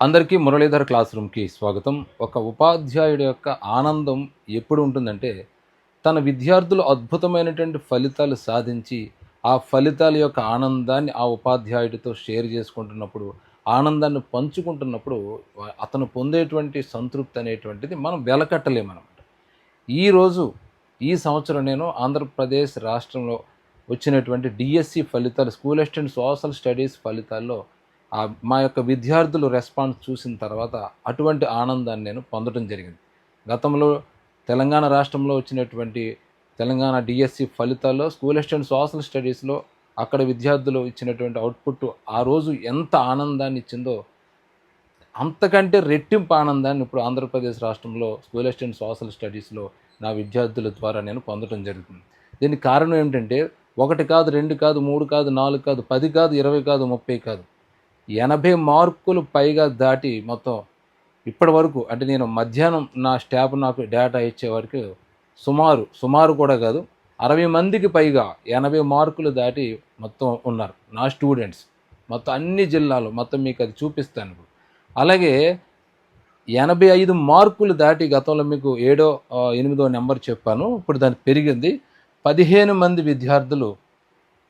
అందరికీ మురళీధర్ క్లాస్ రూమ్కి స్వాగతం. ఒక ఉపాధ్యాయుడి యొక్క ఆనందం ఎప్పుడు ఉంటుందంటే తన విద్యార్థులు అద్భుతమైనటువంటి ఫలితాలు సాధించి ఆ ఫలితాల యొక్క ఆనందాన్ని ఆ ఉపాధ్యాయుడితో షేర్ చేసుకుంటున్నప్పుడు ఆనందాన్ని పంచుకుంటున్నప్పుడు అతను పొందేటువంటి సంతృప్తి అనేటువంటిది మనం వెలకట్టలేమన్నమాట ఈరోజు ఈ సంవత్సరం నేను ఆంధ్రప్రదేశ్ రాష్ట్రంలో వచ్చినటువంటి డిఎస్సి ఫలితాలు స్కూల్ అసిస్టెంట్ సోషల్ స్టడీస్ ఫలితాల్లో మా యొక్క విద్యార్థులు రెస్పాన్స్ చూసిన తర్వాత అటువంటి ఆనందాన్ని నేను పొందడం జరిగింది. గతంలో తెలంగాణ రాష్ట్రంలో వచ్చినటువంటి తెలంగాణ డిఎస్సి ఫలితాల్లో స్కూల్ అసిస్టెంట్ సోషల్ స్టడీస్లో అక్కడ విద్యార్థులు ఇచ్చినటువంటి అవుట్పుట్ ఆ రోజు ఎంత ఆనందాన్ని ఇచ్చిందో అంతకంటే రెట్టింపు ఆనందాన్ని ఇప్పుడు ఆంధ్రప్రదేశ్ రాష్ట్రంలో స్కూల్ అసిస్టెంట్ సోషల్ స్టడీస్లో నా విద్యార్థుల ద్వారా నేను పొందడం జరుగుతుంది. దీనికి కారణం ఏమిటంటే ఒకటి కాదు రెండు కాదు మూడు కాదు నాలుగు కాదు పది కాదు ఇరవై కాదు ముప్పై కాదు. ఎనభై మార్కులు పైగా దాటి మొత్తం ఇప్పటి వరకు అంటే నేను మధ్యాహ్నం నా స్టాఫ్ నాకు డేటా ఇచ్చే వరకు సుమారు సుమారు కూడా కాదు అరవై మందికి పైగా ఎనభై మార్కులు దాటి మొత్తం ఉన్నారు నా స్టూడెంట్స్. మొత్తం అన్ని జిల్లాలు మొత్తం మీకు అది చూపిస్తాను ఇప్పుడు. అలాగే ఎనభై ఐదు మార్కులు దాటి గతంలో మీకు ఏడో ఎనిమిదో నెంబర్ చెప్పాను ఇప్పుడు దానికి పెరిగింది. పదిహేను మంది విద్యార్థులు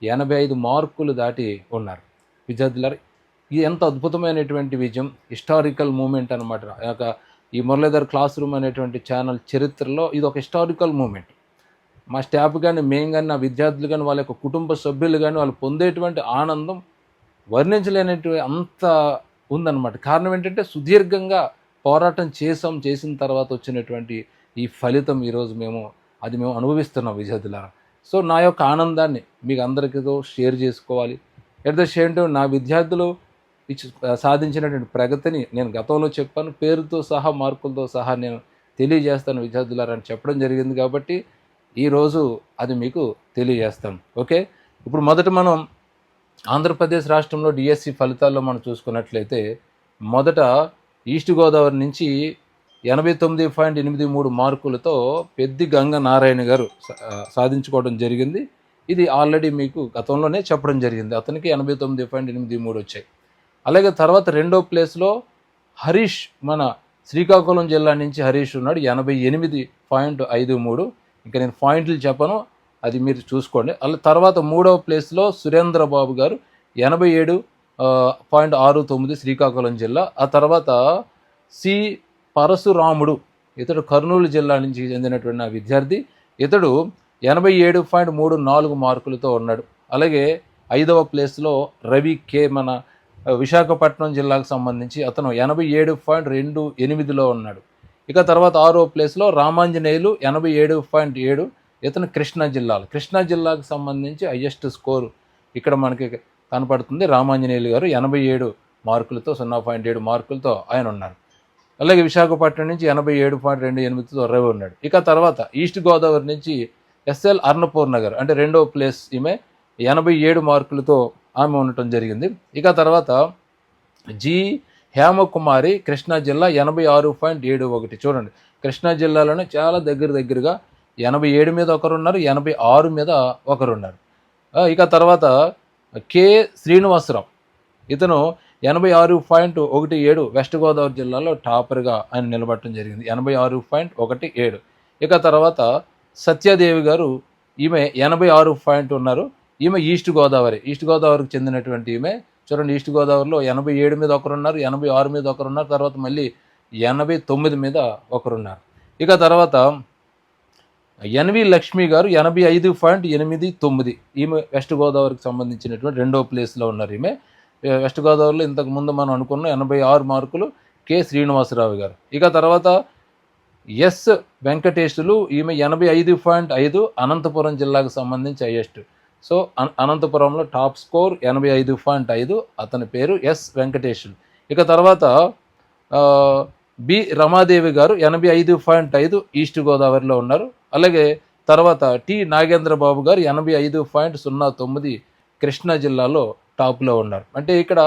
ఎనభై ఐదు మార్కులు దాటి ఉన్నారు. విద్యార్థులారు ఇది ఎంత అద్భుతమైనటువంటి విజయం. హిస్టారికల్ మూమెంట్ అనమాట యొక్క ఈ మురళీధర్ క్లాస్ రూమ్ అనేటువంటి ఛానల్ చరిత్రలో ఇది ఒక హిస్టారికల్ మూమెంట్. మా స్టాఫ్ కానీ మేము కానీ నా విద్యార్థులు కానీ వాళ్ళ యొక్క కుటుంబ సభ్యులు కానీ వాళ్ళు పొందేటువంటి ఆనందం వర్ణించలేనటువంటి అంత ఉందన్నమాట. కారణం ఏంటంటే సుదీర్ఘంగా పోరాటం చేసాం చేసిన తర్వాత వచ్చినటువంటి ఈ ఫలితం ఈరోజు మేము అది మేము అనుభవిస్తున్నాం విద్యార్థులారా. సో నా యొక్క ఆనందాన్ని మీకు అందరికీతో షేర్ చేసుకోవాలి. ఎట్ ద సేమ్ టైం నా విద్యార్థులు సాధించినటువంటి ప్రగతిని నేను గతంలో చెప్పాను. పేరుతో సహా మార్కులతో సహా నేను తెలియజేస్తాను విద్యార్థులారని చెప్పడం జరిగింది కాబట్టి ఈరోజు అది మీకు తెలియజేస్తాను. ఓకే? ఇప్పుడు మొదట మనం ఆంధ్రప్రదేశ్ రాష్ట్రంలో డిఎస్సి ఫలితాల్లో మనం చూసుకున్నట్లయితే మొదట ఈస్ట్ గోదావరి నుంచి ఎనభై తొమ్మిది పాయింట్ ఎనిమిది మూడు మార్కులతో పెద్ది గంగ నారాయణ గారు సాధించుకోవడం జరిగింది. ఇది ఆల్రెడీ మీకు గతంలోనే చెప్పడం జరిగింది. అతనికి ఎనభై తొమ్మిది పాయింట్ ఎనిమిది మూడు వచ్చాయి. అలాగే తర్వాత రెండో ప్లేస్లో హరీష్ మన శ్రీకాకుళం జిల్లా నుంచి హరీష్ ఉన్నాడు. ఎనభై ఎనిమిది పాయింట్ ఐదు మూడు. ఇంకా నేను పాయింట్లు చెప్పను. అది మీరు చూసుకోండి. అలా తర్వాత మూడవ ప్లేస్లో సురేంద్ర బాబు గారు ఎనభై ఏడు పాయింట్ ఆరు తొమ్మిది శ్రీకాకుళం జిల్లా. ఆ తర్వాత సి పరశురాముడు ఇతడు కర్నూలు జిల్లా నుంచి చెందినటువంటి నా విద్యార్థి. ఇతడు ఎనభై ఏడు పాయింట్ మూడు నాలుగు మార్కులతో ఉన్నాడు. అలాగే ఐదవ ప్లేస్లో రవి కే మన విశాఖపట్నం జిల్లాకు సంబంధించి అతను ఎనభై ఏడు పాయింట్ రెండు ఎనిమిదిలో ఉన్నాడు. ఇక తర్వాత ఆరో ప్లేస్లో రామాంజనేయులు ఎనభై ఏడు పాయింట్ ఏడు ఇతను కృష్ణా జిల్లాలో. కృష్ణా జిల్లాకు సంబంధించి హయ్యెస్ట్ స్కోరు ఇక్కడ మనకి కనపడుతుంది. రామాంజనేయులు గారు ఎనభై ఏడు మార్కులతో సున్నా పాయింట్ ఏడు మార్కులతో ఆయన ఉన్నారు. అలాగే విశాఖపట్నం నుంచి ఎనభై ఏడు పాయింట్ రెండు ఎనిమిదితో రవి ఉన్నాడు. ఇక తర్వాత ఈస్ట్ గోదావరి నుంచి ఎస్ఎల్ అర్ణపూర్ నగర్ అంటే రెండో ప్లేస్ ఈమె ఎనభై ఏడు మార్కులతో ఆమె ఉండటం జరిగింది. ఇక తర్వాత జి హేమకుమారి కృష్ణా జిల్లా ఎనభై ఆరు పాయింట్ ఏడు ఒకటి. చూడండి కృష్ణా జిల్లాలోనే చాలా దగ్గర దగ్గరగా ఎనభై ఏడు మీద ఒకరున్నారు ఎనభై ఆరు మీద ఒకరున్నారు. ఇక తర్వాత కె శ్రీనివాసరావు ఇతను ఎనభై ఆరు పాయింట్ ఒకటి ఏడు వెస్ట్ గోదావరి జిల్లాలో టాపర్గా ఆయన నిలబడటం జరిగింది ఎనభై ఆరు పాయింట్ ఒకటి ఏడు. ఇక తర్వాత సత్యాదేవి గారు ఈమె ఎనభై ఆరు పాయింట్ ఉన్నారు ఈమె ఈస్ట్ గోదావరి. ఈస్ట్ గోదావరికి చెందినటువంటి ఈమె. చూడండి ఈస్ట్ గోదావరిలో ఎనభై ఏడు మీద ఒకరున్నారు ఎనభై ఆరు మీద ఒకరున్నారు తర్వాత మళ్ళీ ఎనభై తొమ్మిది మీద ఒకరున్నారు. ఇక తర్వాత ఎన్వి లక్ష్మి గారు ఎనభై ఐదు పాయింట్ ఎనిమిది తొమ్మిది. ఈమె వెస్ట్ గోదావరికి సంబంధించినటువంటి రెండో ప్లేస్లో ఉన్నారు ఈమె. వెస్ట్ గోదావరిలో ఇంతకు ముందు మనం అనుకున్న ఎనభై ఆరు మార్కులు కె శ్రీనివాసరావు గారు. ఇక తర్వాత ఎస్ వెంకటేశులు ఈమె ఎనభై ఐదు పాయింట్ ఐదు అనంతపురం జిల్లాకు సంబంధించి హైయెస్ట్. సో అన- అనంతపురంలో టాప్ స్కోర్ ఎనభై ఐదు పాయింట్ ఐదు అతని పేరు ఎస్ వెంకటేశులు. ఇక తర్వాత బి రమాదేవి గారు ఎనభై ఐదు పాయింట్ ఐదు ఈస్ట్ గోదావరిలో ఉన్నారు. అలాగే తర్వాత టి నాగేంద్ర బాబు గారు ఎనభై ఐదు పాయింట్ సున్నా తొమ్మిది కృష్ణా జిల్లాలో టాప్లో ఉన్నారు. అంటే ఇక్కడ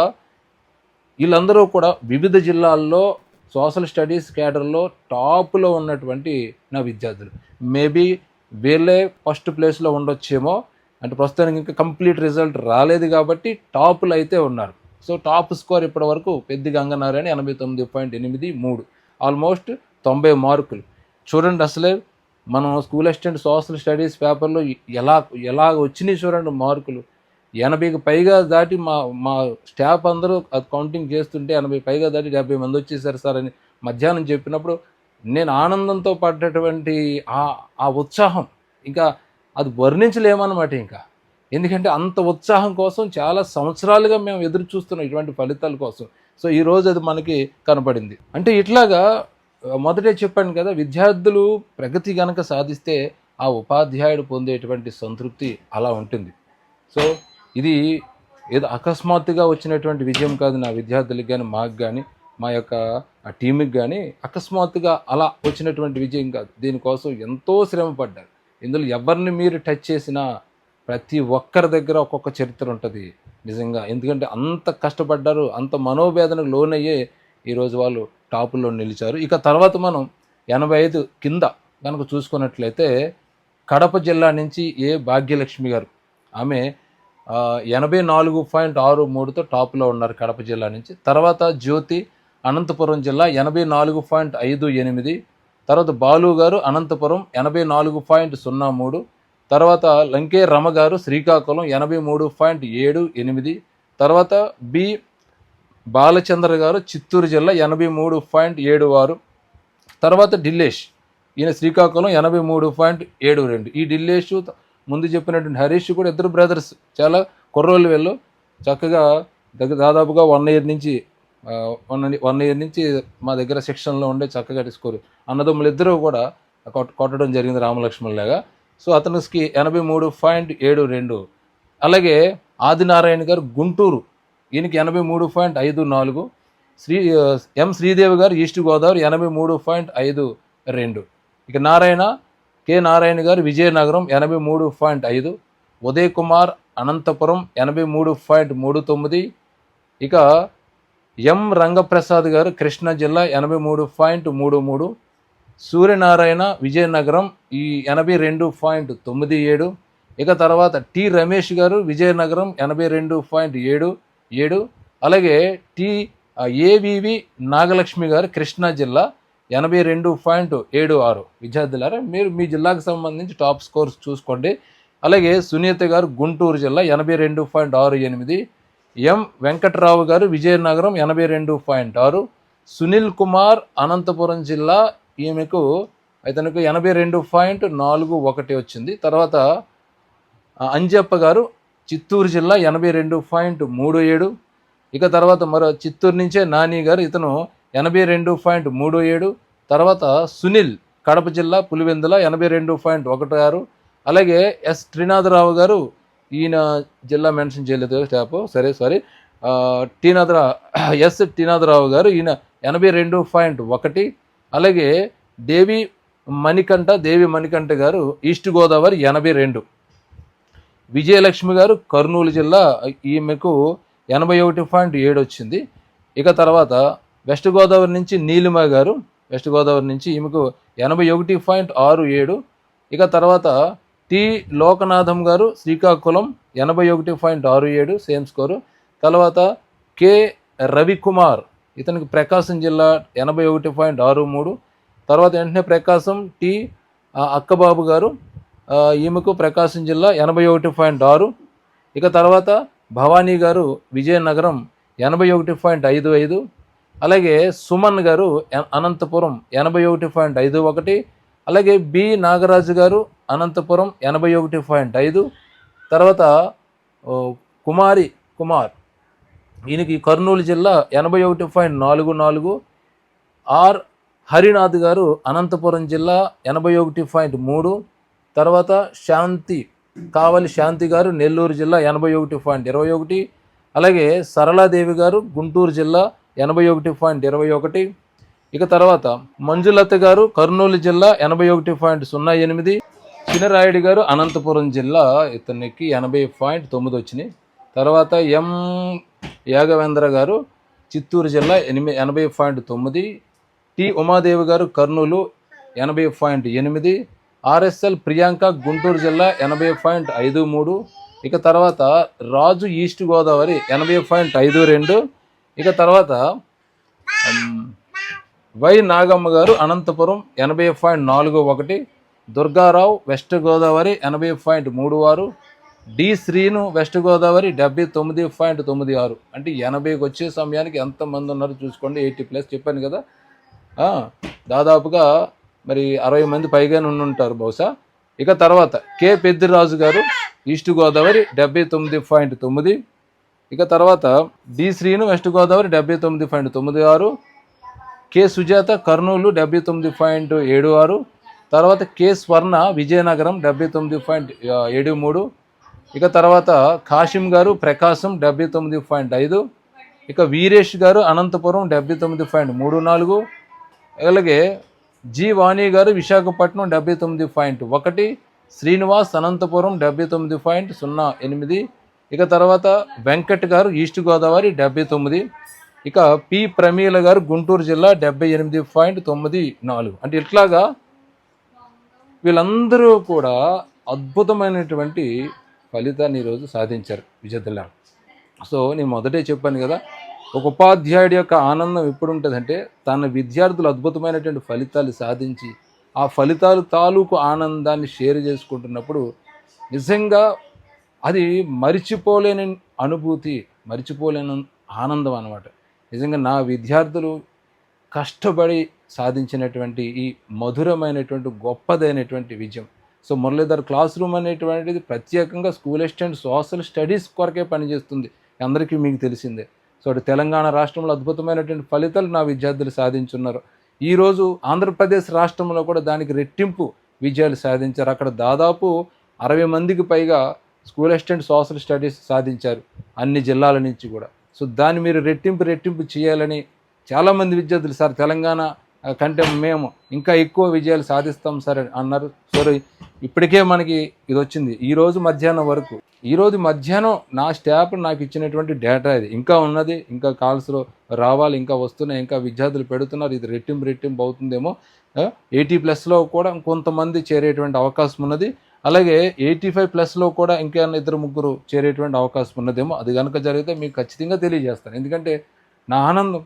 వీళ్ళందరూ కూడా వివిధ జిల్లాల్లో సోషల్ స్టడీస్ క్యాడర్లో టాప్లో ఉన్నటువంటి నా విద్యార్థులు. మేబీ వీళ్ళే ఫస్ట్ ప్లేస్లో ఉండొచ్చేమో అంటే ప్రస్తుతానికి ఇంకా కంప్లీట్ రిజల్ట్ రాలేదు కాబట్టి టాపులు అయితే ఉన్నారు. సో టాప్ స్కోర్ ఇప్పటి వరకు పెద్ది గంగనారాయణ ఎనభై తొమ్మిది పాయింట్ ఎనిమిది మూడు. ఆల్మోస్ట్ తొంభై మార్కులు. చూడండి అసలే మనం స్కూల్ అసిస్టెంట్ సోషల్ స్టడీస్ పేపర్లో ఎలా ఎలా వచ్చినాయి చూడండి మార్కులు. ఎనభైకి పైగా దాటి మా మా స్టాఫ్ అందరూ అది కౌంటింగ్ చేస్తుంటే ఎనభై పైగా దాటి డెబ్బై మంది వచ్చేసారు సార్ అని మధ్యాహ్నం చెప్పినప్పుడు నేను ఆనందంతో పడ్డటువంటి ఆ ఉత్సాహం. ఇంకా అది వర్ణించలేమన్నమాట ఇంకా. ఎందుకంటే అంత ఉత్సాహం కోసం చాలా సంవత్సరాలుగా మేము ఎదురు చూస్తున్నాం ఇటువంటి ఫలితాల కోసం. సో ఈ రోజు అది మనకి కనపడింది. అంటే ఇట్లాగా మొదటే చెప్పాను కదా విద్యార్థులు ప్రగతి గనక సాధిస్తే ఆ ఉపాధ్యాయుడు పొందేటువంటి సంతృప్తి అలా ఉంటుంది. సో ఇది ఏదో అకస్మాత్తుగా వచ్చినటువంటి విజయం కాదు నా విద్యార్థులకు కానీ మాకు కానీ మా యొక్క ఆ టీంకి కానీ అకస్మాత్తుగా అలా వచ్చినటువంటి విజయం కాదు. దీనికోసం ఎంతో శ్రమ పడ్డారు. ఇందులో ఎవరిని మీరు టచ్ చేసినా ప్రతి ఒక్కరి దగ్గర ఒక్కొక్క చరిత్ర ఉంటుంది నిజంగా. ఎందుకంటే అంత కష్టపడ్డారు అంత మనోవేదనకు లోనయ్యే ఈరోజు వాళ్ళు టాపుల్లో నిలిచారు. ఇక తర్వాత మనం ఎనభై ఐదు కింద కనుక చూసుకున్నట్లయితే కడప జిల్లా నుంచి ఏ భాగ్యలక్ష్మి గారు ఆమె ఎనభై నాలుగు పాయింట్ ఆరు మూడుతో టాప్లో ఉన్నారు కడప జిల్లా నుంచి. తర్వాత జ్యోతి అనంతపురం జిల్లా ఎనభై నాలుగు పాయింట్ ఐదు ఎనిమిది తర్వాత బాలు గారు అనంతపురం ఎనభై నాలుగు పాయింట్ సున్నా మూడు తర్వాత లంకే రమ గారు శ్రీకాకుళం ఎనభై మూడు పాయింట్ ఏడు ఎనిమిది తర్వాత బి బాలచంద్ర గారు చిత్తూరు జిల్లా ఎనభై మూడు పాయింట్ ఏడు ఆరు తర్వాత ఢిల్లేష్ ఈయన శ్రీకాకుళం ఎనభై మూడు పాయింట్ ఏడు రెండు. ఈ ఢిల్లేష్ ముందు చెప్పినటువంటి హరీష్ కూడా ఇద్దరు బ్రదర్స్ చాలా కుర్రోళ్ళు వెళ్ళు. చక్కగా దగ్గర దాదాపుగా వన్ ఇయర్ నుంచి వన్ వన్ ఇయర్ నుంచి మా దగ్గర సెక్షన్లో ఉండే చక్కగా స్కోరు అన్నదమ్ములు ఇద్దరు కూడా కొట్టడం జరిగింది రామలక్ష్మణులాగా సో అతనికి ఎనభై మూడు పాయింట్ ఏడు రెండు. అలాగే ఆదినారాయణ గారు గుంటూరు. ఈయనకి ఎనభై మూడు పాయింట్ ఐదు నాలుగు. శ్రీ ఎం శ్రీదేవి గారు ఈస్ట్ గోదావరి ఎనభై మూడు పాయింట్ ఐదు రెండు. ఇక నారాయణ కె నారాయణ గారు విజయనగరం ఎనభై మూడు పాయింట్ ఐదు. ఉదయ్ కుమార్ అనంతపురం ఎనభై మూడు పాయింట్ మూడు తొమ్మిది. ఇక ఎం రంగప్రసాద్ గారు కృష్ణా జిల్లా ఎనభై మూడు పాయింట్ మూడు మూడు సూర్యనారాయణ విజయనగరం ఈ ఎనభై రెండు పాయింట్ తొమ్మిది ఏడు ఇక తర్వాత టి రమేష్ గారు విజయనగరం ఎనభై రెండు పాయింట్ ఏడు ఏడు అలాగే టి ఏవివి నాగలక్ష్మి గారు కృష్ణా జిల్లా ఎనభై రెండు పాయింట్ ఏడు ఆరు. విద్యార్థులారా మీరు మీ జిల్లాకు సంబంధించి టాప్ స్కోర్స్ చూసుకోండి. అలాగే సునీత గారు గుంటూరు జిల్లా ఎనభై రెండు పాయింట్ ఆరు ఎనిమిది ఎం వెంకట్రావు గారు విజయనగరం ఎనభై రెండు పాయింట్ ఆరు సునీల్ కుమార్ అనంతపురం జిల్లా ఈమెకు ఇతనికి ఎనభై రెండు పాయింట్ నాలుగు ఒకటి వచ్చింది. తర్వాత అంజప్ప గారు చిత్తూరు జిల్లా ఎనభై రెండు పాయింట్ మూడు ఏడు ఇక తర్వాత మరో చిత్తూరు నుంచే నాని గారు ఇతను ఎనభై రెండు పాయింట్ మూడు ఏడు తర్వాత సునీల్ కడప జిల్లా పులివెందుల ఎనభై రెండు పాయింట్ ఒకటి ఆరు అలాగే ఎస్ శ్రీనాథరావు గారు ఈయన జిల్లా మెన్షన్ చేయలేదు స్టాప్ సరే సారీ. టీనాథరా ఎస్ టీనాథరావు గారు ఈయన ఎనభై రెండు పాయింట్ ఒకటి. అలాగే దేవి మణికంఠ దేవి మణికంఠ గారు ఈస్ట్ గోదావరి ఎనభై రెండు. విజయలక్ష్మి గారు కర్నూలు జిల్లా ఈమెకు ఎనభై ఒకటి పాయింట్ ఏడు వచ్చింది. ఇక తర్వాత వెస్ట్ గోదావరి నుంచి నీలిమ గారు వెస్ట్ గోదావరి నుంచి ఈమెకు ఎనభై ఒకటి పాయింట్ ఆరు ఏడు. ఇక తర్వాత టి లోకనాథం గారు శ్రీకాకుళం ఎనభై ఒకటి పాయింట్ ఆరు ఏడు సేమ్ స్కోరు. తర్వాత కె రవికుమార్ ఇతనికి ప్రకాశం జిల్లా ఎనభై ఒకటి పాయింట్ ఆరు మూడు. తర్వాత వెంటనే ప్రకాశం టి అక్కబాబు గారు ఈమెకు ప్రకాశం జిల్లా ఎనభై ఒకటి పాయింట్ ఆరు. ఇక తర్వాత భవానీ గారు విజయనగరం ఎనభై ఒకటి పాయింట్ ఐదు ఐదు. అలాగే సుమన్ గారు అనంతపురం ఎనభై ఒకటి పాయింట్ ఐదు ఒకటి. అలాగే బి నాగరాజు గారు అనంతపురం ఎనభై ఒకటి పాయింట్ ఐదు. తర్వాత కుమారి కుమార్. ఈయనకి కర్నూలు జిల్లా ఎనభై ఒకటి పాయింట్ నాలుగు నాలుగు. ఆర్ హరినాథ్ గారు అనంతపురం జిల్లా ఎనభై ఒకటి పాయింట్ మూడు. తర్వాత శాంతి కావలి శాంతి గారు నెల్లూరు జిల్లా ఎనభై ఒకటి పాయింట్ ఇరవై ఒకటి. అలాగే సరళాదేవి గారు గుంటూరు జిల్లా ఎనభై ఒకటి పాయింట్ ఇరవై ఒకటి. ఇక తర్వాత మంజులత గారు కర్నూలు జిల్లా ఎనభై ఒకటి పాయింట్ సున్నా ఎనిమిది. చినరాయుడు గారు అనంతపురం జిల్లా ఇతనికి ఎనభై పాయింట్ తొమ్మిది వచ్చినాయి. తర్వాత ఎం యాగవేంద్ర గారు చిత్తూరు జిల్లా ఎనిమిది ఎనభై పాయింట్ తొమ్మిది. టి ఉమాదేవి గారు కర్నూలు ఎనభై పాయింట్ ఎనిమిది. ఆర్ఎస్ఎల్ ప్రియాంక గుంటూరు జిల్లా ఎనభై పాయింట్ ఐదు మూడు. ఇక తర్వాత రాజు ఈస్ట్ గోదావరి ఎనభై పాయింట్ ఐదు రెండు. ఇక తర్వాత వై నాగమ్మ గారు అనంతపురం ఎనభై పాయింట్ నాలుగు ఒకటి. దుర్గారావు వెస్ట్ గోదావరి ఎనభై పాయింట్ మూడు ఆరు. డి శ్రీను వెస్ట్ గోదావరి డెబ్బై తొమ్మిది పాయింట్ తొమ్మిది ఆరు. అంటే ఎనభైకి వచ్చే సమయానికి ఎంతమంది ఉన్నారో చూసుకోండి. ఎయిటీ ప్లస్ చెప్పాను కదా. దాదాపుగా మరి అరవై మంది పైగానే ఉంటారు బహుశా. ఇక తర్వాత కె పెద్దిరాజు గారు ఈస్ట్ గోదావరి డెబ్బై తొమ్మిది పాయింట్ తొమ్మిది. ఇక తర్వాత డి శ్రీను వెస్ట్ గోదావరి డెబ్బై తొమ్మిది పాయింట్ తొమ్మిది ఆరు. కె సుజాత కర్నూలు డెబ్బై తొమ్మిది పాయింట్ ఏడు ఆరు. తర్వాత కె స్వర్ణ విజయనగరం డెబ్బై తొమ్మిది పాయింట్ ఏడు మూడు. ఇక తర్వాత కాశిం గారు ప్రకాశం డెబ్బై తొమ్మిది పాయింట్ ఐదు. ఇక వీరేష్ గారు అనంతపురం డెబ్బై తొమ్మిది పాయింట్ మూడు నాలుగు. అలాగే జి వాణి గారు విశాఖపట్నం డెబ్బై తొమ్మిది పాయింట్ ఒకటి. శ్రీనివాస్ అనంతపురం డెబ్బై తొమ్మిది పాయింట్ సున్నా ఎనిమిది. ఇక తర్వాత వెంకట్ గారు ఈస్ట్ గోదావరి డెబ్బై తొమ్మిది. ఇక పి ప్రమీల గారు గుంటూరు జిల్లా డెబ్బై ఎనిమిది పాయింట్ తొమ్మిది నాలుగు. అంటే ఇట్లాగా వీళ్ళందరూ కూడా అద్భుతమైనటువంటి ఫలితాన్ని ఈరోజు సాధించారు విద్యార్థులారు సో నేను మొదటే చెప్పాను కదా ఒక ఉపాధ్యాయుడి యొక్క ఆనందం ఎప్పుడు ఉంటుందంటే తన విద్యార్థులు అద్భుతమైనటువంటి ఫలితాలు సాధించి ఆ ఫలితాలు తాలూకు ఆనందాన్ని షేర్ చేసుకుంటున్నప్పుడు నిజంగా అది మరిచిపోలేని అనుభూతి మరిచిపోలేని ఆనందం అనమాట నిజంగా నా విద్యార్థులు కష్టపడి సాధించినటువంటి ఈ మధురమైనటువంటి గొప్పదైనటువంటి విజయం. సో మురళీధర్ క్లాస్ రూమ్ అనేటువంటిది ప్రత్యేకంగా స్కూల్ అసిస్టెంట్ సోషల్ స్టడీస్ కొరకే పనిచేస్తుంది. అందరికీ మీకు తెలిసిందే. సో అటు తెలంగాణ రాష్ట్రంలో అద్భుతమైనటువంటి ఫలితాలు నా విద్యార్థులు సాధించున్నారు. ఈరోజు ఆంధ్రప్రదేశ్ రాష్ట్రంలో కూడా దానికి రెట్టింపు విజయాలు సాధించారు. అక్కడ దాదాపు అరవై మందికి పైగా స్కూల్ అసిస్టెంట్ సోషల్ స్టడీస్ సాధించారు అన్ని జిల్లాల నుంచి కూడా. సో దాన్ని మీరు రెట్టింపు రెట్టింపు చేయాలని చాలామంది విద్యార్థులు సార్ తెలంగాణ కంటే మేము ఇంకా ఎక్కువ విజయాలు సాధిస్తాం సార్ అని అన్నారు. సరే ఇప్పటికే మనకి ఇది వచ్చింది. ఈరోజు మధ్యాహ్నం వరకు ఈరోజు మధ్యాహ్నం నా స్టాఫ్ నాకు ఇచ్చినటువంటి డేటా ఇది. ఇంకా ఉన్నది ఇంకా కాల్స్లో రావాలి ఇంకా వస్తున్నాయి ఇంకా విద్యార్థులు పెడుతున్నారు. ఇది రెట్టింపు రెట్టింపు అవుతుందేమో ఎయిటీ ప్లస్లో కూడా కొంతమంది చేరేటువంటి అవకాశం ఉన్నది. అలాగే ఎయిటీ ఫైవ్ ప్లస్లో కూడా ఇంకా ఇద్దరు ముగ్గురు చేరేటువంటి అవకాశం ఉన్నదేమో అది కనుక జరిగితే మీకు ఖచ్చితంగా తెలియజేస్తాను. ఎందుకంటే నా ఆనందం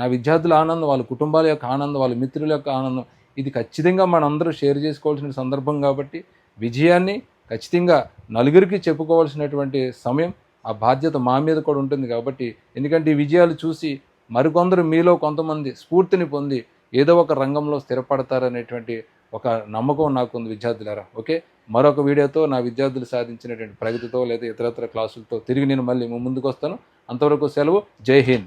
నా విద్యార్థుల ఆనందం వాళ్ళ కుటుంబాల యొక్క ఆనందం వాళ్ళ మిత్రుల యొక్క ఆనందం ఇది ఖచ్చితంగా మనందరూ షేర్ చేసుకోవాల్సిన సందర్భం కాబట్టి విజయాన్ని ఖచ్చితంగా నలుగురికి చెప్పుకోవాల్సినటువంటి సమయం ఆ బాధ్యత మా మీద కూడా ఉంటుంది కాబట్టి ఎందుకంటే ఈ విజయాలు చూసి మరికొందరు మీలో కొంతమంది స్ఫూర్తిని పొంది ఏదో ఒక రంగంలో స్థిరపడతారనేటువంటి ఒక నమ్మకం నాకు ఉంది విద్యార్థులారా. ఓకే? మరొక వీడియోతో నా విద్యార్థులు సాధించినటువంటి ప్రగతితో లేదా ఇతరత్ర క్లాసులతో తిరిగి నేను మళ్ళీ ముందుకు వస్తాను అంతవరకు సెలవు. జై హింద్.